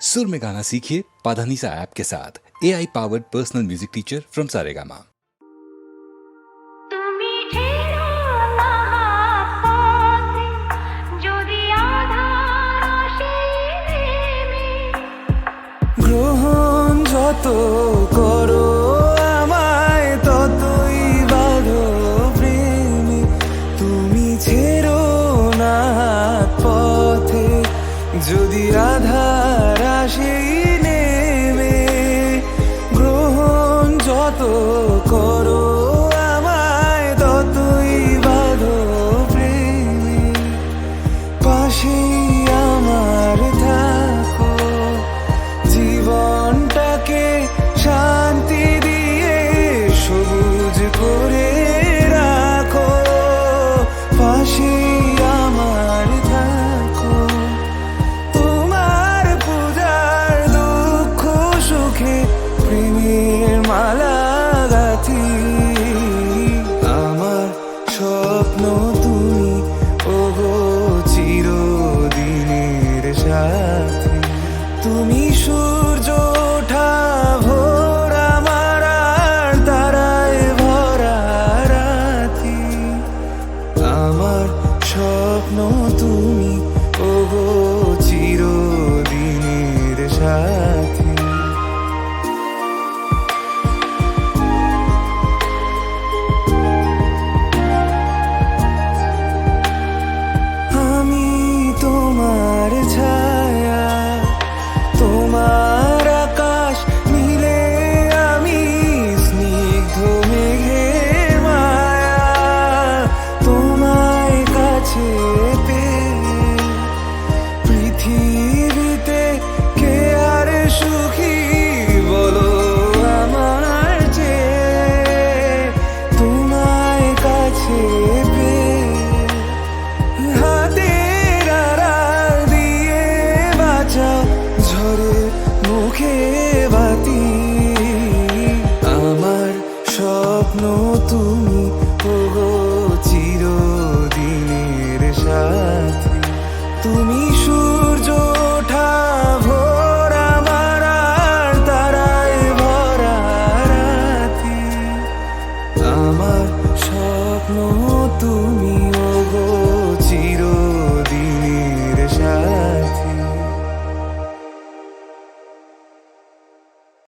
सुर में गाना सीखिए पाधानीसा ऐप के साथ A I powered personal music teacher from Saregama তুমি ঠেলো না পথে যদি আধার আসে নেমে গ্রহণ যত করো আমায় ততই বাধো প্রেমে তুমি ছেড়ো না হাত পথে যদি আধার আসেই নেমে গ্রহণ যত করো আমায় ততই বাধো প্রেমে। পাশে প্রেমের মালা গাথি। আমার স্বপ্ন তুমি, ওগো চিরদিনের সাথী। তুমি সূর্য ওঠা ভোর, আমার তারায় ভরা রাতি। আমার স্বপ্ন তুমি পেয়ে হাতের আড়াল মুখে বাতি। স্বপ্ন তুমি ওগো চিরদিনের সাথী। স্বপ্ন তুমি